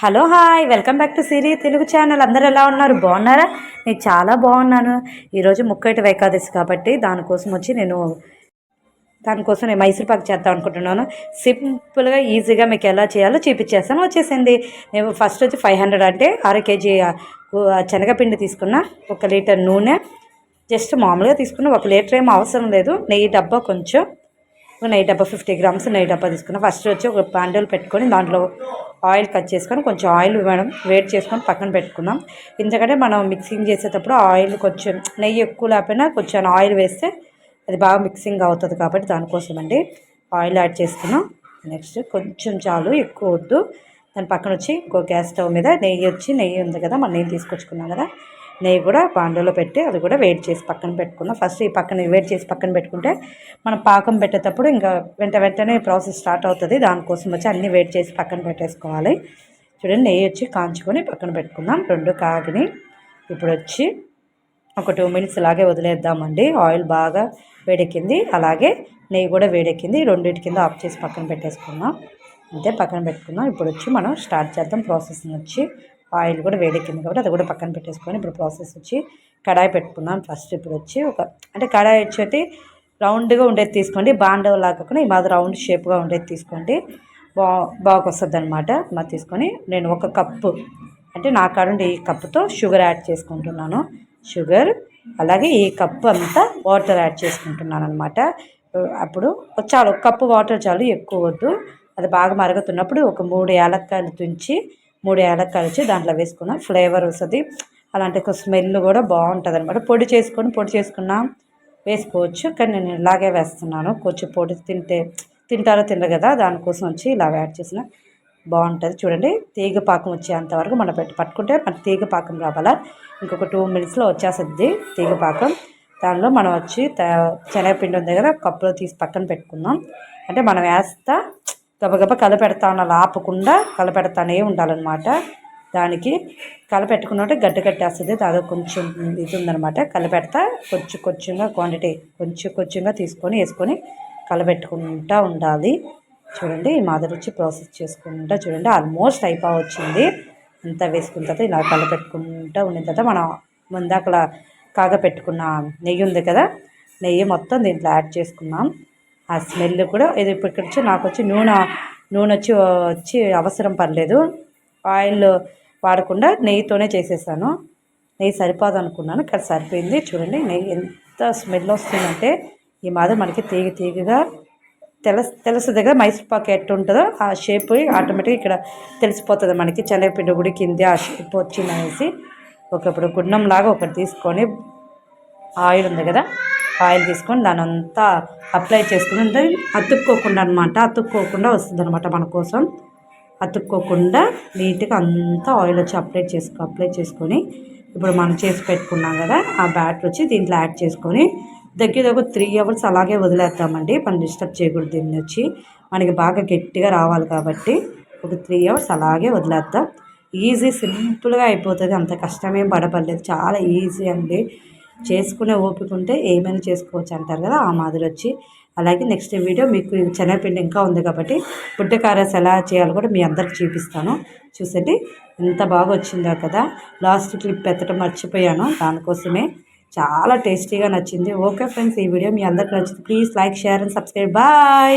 Hello hi welcome back to Siri Telugu channel. అందరు ఎలా ఉన్నారు? బాగున్నారా? నేను చాలా బాగున్నాను. ఈరోజు ముక్కటి వైకాదశి కాబట్టి దానికోసం వచ్చి నేను దానికోసం నేను మైసూర్ పాక్ చేద్దాం అనుకుంటున్నాను. సింపుల్గా ఈజీగా మీకు ఎలా చేయాలో చూపించేస్తాను. వచ్చేసింది. నేను ఫస్ట్ వచ్చి ఫైవ్ హండ్రెడ్ అంటే అర కేజీ శనగపిండి తీసుకున్న. ఒక లీటర్ నూనె. జస్ట్ మామూలుగా తీసుకున్న. ఒక లీటర్ ఏం అవసరం లేదు. నెయ్యి డబ్బా కొంచెం. ఒక నెయ్యి డబ్బా ఫిఫ్టీ గ్రామ్స్ నెయ్యి డబ్బా తీసుకున్నా. ఫస్ట్ వచ్చి ఒక ప్యాండల్ పెట్టుకొని దాంట్లో ఆయిల్ కట్ చేసుకొని కొంచెం ఆయిల్ మనం వేడి చేసుకొని పక్కన పెట్టుకుందాం ఎందుకంటే మనం మిక్సింగ్ చేసేటప్పుడు ఆయిల్ కొంచెం నెయ్యి ఎక్కువ లేకపోయినా కొంచెం ఆయిల్ వేస్తే అది బాగా మిక్సింగ్ అవుతుంది కాబట్టి దానికోసం అండి ఆయిల్ యాడ్ చేసుకున్నాం. నెక్స్ట్ కొంచెం చాలు ఎక్కువ వద్దు. దాని పక్కన వచ్చి ఇంకో గ్యాస్ స్టవ్ మీద నెయ్యి వచ్చి నెయ్యి ఉంది కదా మన నెయ్యి తీసుకొచ్చుకున్నాం కదా. నెయ్యి కూడా బాండలో పెట్టి అది కూడా వేడి చేసి పక్కన పెట్టుకుందాం ఫస్ట్ ఈ పక్కన వేడి చేసి పక్కన పెట్టుకుంటే మనం పాకం పెట్టేటప్పుడు ఇంకా వెంట వెంటనే ప్రాసెస్ స్టార్ట్ అవుతుంది. దానికోసం వచ్చి అన్నీ వేడి చేసి పక్కన పెట్టేసుకోవాలి. చూడండి నెయ్యి వచ్చి కాంచుకొని పక్కన పెట్టుకుందాం. రెండు కాగిని ఇప్పుడు వచ్చి ఒక టూ మినిట్స్ ఇలాగే వదిలేద్దామండి. ఆయిల్ బాగా వేడెక్కింది. అలాగే నెయ్యి కూడా వేడెక్కింది. రెండింటి కింద ఆఫ్ చేసి పక్కన పెట్టేసుకుందాం. అంతే పక్కన పెట్టుకుందాం. ఇప్పుడు వచ్చి మనం స్టార్ట్ చేద్దాం ప్రాసెస్ని వచ్చి. ఆయిల్ కూడా వేడెక్కింది కాబట్టి అది కూడా పక్కన పెట్టేసుకొని ఇప్పుడు ప్రాసెస్ వచ్చి కడాయి పెట్టుకున్నాను ఫస్ట్ ఇప్పుడు వచ్చి ఒక అంటే కడాయి వచ్చేటి రౌండ్గా ఉండేది తీసుకోండి. బాండవ లాగా ఈ మాది రౌండ్ షేప్గా ఉండేది తీసుకోండి. బా బాగా వస్తుంది అనమాట మరి తీసుకొని నేను ఒక కప్పు అంటే నా కాడుండి ఈ కప్పుతో షుగర్ యాడ్ చేసుకుంటున్నాను. షుగర్ అలాగే ఈ కప్పు అంతా వాటర్ యాడ్ చేసుకుంటున్నాను అనమాట అప్పుడు చాలు ఒక కప్పు వాటర్ చాలు ఎక్కువ వద్దు. అది బాగా మరుగుతున్నప్పుడు ఒక మూడు యాలక్కాయలు తుంచి మూడు యాలక్కాయలు వచ్చి దాంట్లో వేసుకున్నాం. ఫ్లేవర్ వస్తుంది. అలాంటి ఒక స్మెల్ కూడా బాగుంటుంది అనమాట పొడి చేసుకొని పొడి చేసుకున్నాం వేసుకోవచ్చు. కానీ నేను ఇలాగే వేస్తున్నాను. కొంచెం పొడి తింటే తింటారో తినరు కదా దానికోసం వచ్చి ఇలా యాడ్ చేసిన. బాగుంటుంది. చూడండి. తీగ పాకం వచ్చేంతవరకు మనం పెట్టి పట్టుకుంటే మన తీగ పాకం రావాలా. ఇంకొక టూ మినిట్స్లో వచ్చేస్తుంది తీగ పాకం. దానిలో మనం వచ్చి శనగపిండి ఉంది కదా కప్పులో తీసి పక్కన పెట్టుకుందాం. అంటే మనం వేస్తా గబగబ కలపెడతా ఉండాలి ఆపకుండా కలపెడతానే ఉండాలన్నమాట. దానికి కలపెట్టుకున్నట్టే గడ్డ కట్టేస్తుంది. దాదాపు కొంచెం ఇది ఉందనమాట కలపెడతా కొంచెం కొంచెంగా క్వాంటిటీ కొంచెం కొంచెంగా తీసుకొని వేసుకొని కలపెట్టుకుంటూ ఉండాలి. చూడండి ఈ మాదిరి వచ్చి ప్రాసెస్ చేసుకుంటా చూడండి. ఆల్మోస్ట్ అయిపో వచ్చింది అంతా వేసుకున్న తర్వాత ఇలా కలపెట్టుకుంటూ ఉండిన తర్వాత మనం ముందాకలా కాగపెట్టుకున్న నెయ్యి ఉంది కదా నెయ్యి మొత్తం దీంట్లో యాడ్ చేసుకున్నాం ఆ స్మెల్ కూడా ఇది ఇక్కడ వచ్చి నాకు వచ్చి నూనె నూనె వచ్చి వచ్చి అవసరం పర్లేదు ఆయిల్ వాడకుండా నెయ్యితోనే చేసేసాను. నెయ్యి సరిపోదు అనుకున్నాను ఇక్కడ సరిపోయింది. చూడండి నెయ్యి ఎంత స్మెల్ వస్తుందంటే ఈ మాదిరి మనకి తీగ తీగగా తెలుసు తెలుస్తుంది కదా మైసూర్ పాక్ ఎట్టు ఉంటుందో ఆ షేప్ ఆటోమేటిక్గా ఇక్కడ తెలిసిపోతుంది మనకి. శనగపిండి ఉడికింది ఆ షేప్ వచ్చిందనేసి ఒకప్పుడు గుండం లాగా ఒకటి తీసుకొని ఆయిల్ ఉంది కదా ఆయిల్ తీసుకొని దాని అంతా అప్లై చేసుకుని అతుక్కోకుండా అనమాట అతుక్కోకుండా వస్తుంది అనమాట మన కోసం. అతుక్కోకుండా నీట్గా అంతా ఆయిల్ వచ్చి అప్లై చేసుకో అప్లై చేసుకొని ఇప్పుడు మనం చేసి పెట్టుకున్నాం కదా ఆ బ్యాటర్ వచ్చి దీంట్లో యాడ్ చేసుకొని దగ్గర దగ్గర త్రీ అవర్స్ అలాగే వదిలేద్దామండి. మనం డిస్టర్బ్ చేయకూడదు దీన్ని వచ్చి. మనకి బాగా గట్టిగా రావాలి కాబట్టి ఒక త్రీ అవర్స్ అలాగే వదిలేద్దాం. ఈజీ సింపుల్గా అయిపోతుంది. అంత కష్టమేం పడపడలేదు. చాలా ఈజీ అండి. చేసుకునే ఓపిక ఉంటే ఏమైనా చేసుకోవచ్చు అంటారు కదా ఆ మాదిరి వచ్చి. అలాగే నెక్స్ట్ వీడియో మీకు శనగపిండి ఇంకా ఉంది కాబట్టి పుట్టకారస్ ఎలా చేయాలో కూడా మీ అందరికి చూపిస్తాను. చూసండి ఎంత బాగా వచ్చిందో కదా. లాస్ట్ క్లిప్ పెట్టడం మర్చిపోయాను దానికోసమే చాలా టేస్టీగా నచ్చింది. ఓకే ఫ్రెండ్స్ ఈ వీడియో మీ అందరికి నచ్చింది please like share and subscribe bye